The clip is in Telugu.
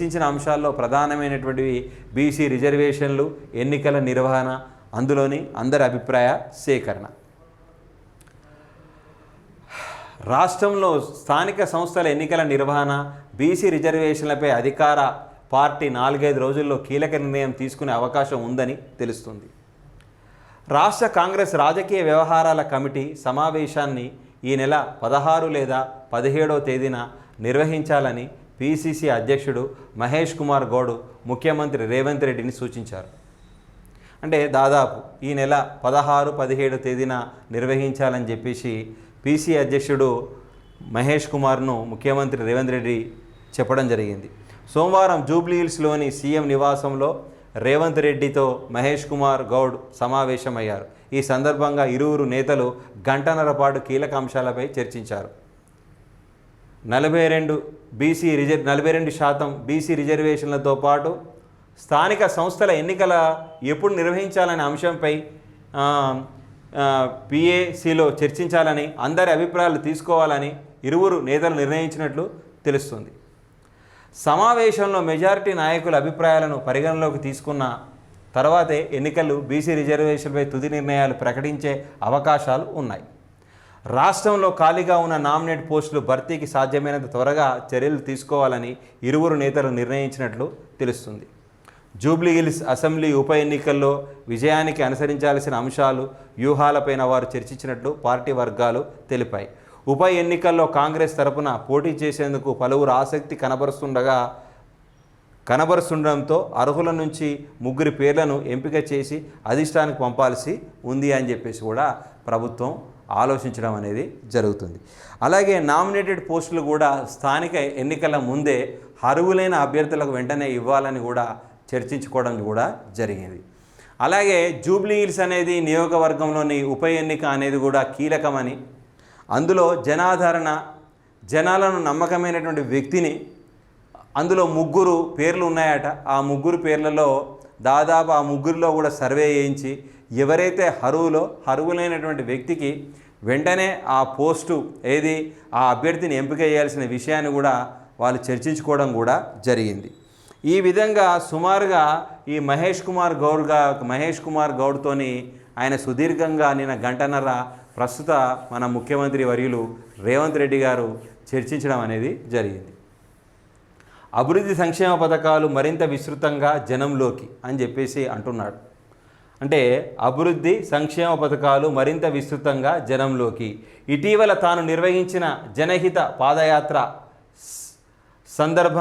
చర్చించిన అంశాల్లో ప్రధానమైనటువంటివి బీసీ రిజర్వేషన్లు ఎన్నికల నిర్వహణ అందులోని అందరి అభిప్రాయ సేకరణ. రాష్ట్రంలో స్థానిక సంస్థల ఎన్నికల నిర్వహణ బీసీ రిజర్వేషన్లపై అధికార పార్టీ నాలుగైదు రోజుల్లో కీలక నిర్ణయం తీసుకునే అవకాశం ఉందని తెలుస్తుంది. రాష్ట్ర కాంగ్రెస్ రాజకీయ వ్యవహారాల కమిటీ సమావేశాన్ని ఈ నెల పదహారు లేదా పదిహేడో తేదీన నిర్వహించాలని పిసిసి అధ్యక్షుడు మహేష్ కుమార్ గౌడ్ ముఖ్యమంత్రి రేవంత్ రెడ్డిని సూచించారు. అంటే దాదాపు ఈ నెల పదహారు పదిహేడు తేదీన నిర్వహించాలని చెప్పేసి పీసీ అధ్యక్షుడు మహేష్ కుమార్ను ముఖ్యమంత్రి రేవంత్ రెడ్డి చెప్పడం జరిగింది. సోమవారం జూబ్లీహిల్స్లోని సీఎం నివాసంలో రేవంత్ రెడ్డితో మహేష్ కుమార్ గౌడ్ సమావేశమయ్యారు. ఈ సందర్భంగా ఇరువురు నేతలు గంటన్నర పాటు కీలక అంశాలపై చర్చించారు. నలభై రెండు బీసీ రిజర్ నలభై రెండు శాతం బీసీ రిజర్వేషన్లతో పాటు స్థానిక సంస్థల ఎన్నికల ఎప్పుడు నిర్వహించాలనే అంశంపై పిఏసిలో చర్చించాలని అందరి అభిప్రాయాలు తీసుకోవాలని ఇరువురు నేతలు నిర్ణయించినట్లు తెలుస్తుంది. సమావేశంలో మెజారిటీ నాయకుల అభిప్రాయాలను పరిగణలోకి తీసుకున్న తర్వాతే ఎన్నికలు బీసీ రిజర్వేషన్పై తుది నిర్ణయాలు ప్రకటించే అవకాశాలు ఉన్నాయి. రాష్ట్రంలో ఖాళీగా ఉన్న నామినేట్ పోస్టులు భర్తీకి సాధ్యమైనంత త్వరగా చర్యలు తీసుకోవాలని ఇరువురు నేతలు నిర్ణయించినట్లు తెలుస్తుంది. జూబ్లీహిల్స్ అసెంబ్లీ ఉప ఎన్నికల్లో విజయానికి అనుసరించాల్సిన అంశాలు వ్యూహాలపైన వారు చర్చించినట్లు పార్టీ వర్గాలు తెలిపాయి. ఉప ఎన్నికల్లో కాంగ్రెస్ తరపున పోటీ చేసేందుకు పలువురు ఆసక్తి కనబరుస్తుండగా కనబరుస్తుండడంతో అర్హుల నుంచి ముగ్గురి పేర్లను ఎంపిక చేసి అధిష్టానికి పంపాల్సి ఉంది అని చెప్పేసి కూడా ప్రభుత్వం ఆలోచించడం అనేది జరుగుతుంది. అలాగే నామినేటెడ్ పోస్టులు కూడా స్థానిక ఎన్నికల ముందే అర్హులైన అభ్యర్థులకు వెంటనే ఇవ్వాలని కూడా చర్చించుకోవడం కూడా జరిగింది. అలాగే జూబ్లీ హిల్స్ అనేది నియోగవర్గంలోని ఉప ఎన్నిక అనేది కూడా కీలకమని అందులో జనాదరణ జనాలను నమ్మకమైనటువంటి వ్యక్తిని అందులో ముగ్గురు పేర్లు ఉన్నాయట. ఆ ముగ్గురు పేర్లలో దాదాపు ఆ ముగ్గురిలో కూడా సర్వే చేయించి ఎవరైతే హరువులో హరువులైనటువంటి వ్యక్తికి వెంటనే ఆ పోస్టు ఏది ఆ అభ్యర్థిని ఎంపిక చేయాల్సిన విషయాన్ని కూడా వాళ్ళు చర్చించుకోవడం కూడా జరిగింది. ఈ విధంగా సుమారుగా ఈ మహేష్ కుమార్ గౌడ్గా మహేష్ కుమార్ గౌడ్తోని ఆయన సుదీర్ఘంగా నిన్న గంటన్నర ప్రస్తుత మన ముఖ్యమంత్రి వర్యులు రేవంత్ రెడ్డి గారు చర్చించడం అనేది జరిగింది. అభివృద్ధి సంక్షేమ పథకాలు మరింత విస్తృతంగా జనంలోకి అని చెప్పేసి అంటున్నాడు. అంటే అభివృద్ధి సంక్షేమ పథకాలు మరింత విస్తృతంగా జనంలోకి. ఇటీవల తాను నిర్వహించిన జనహిత పాదయాత్ర సందర్భం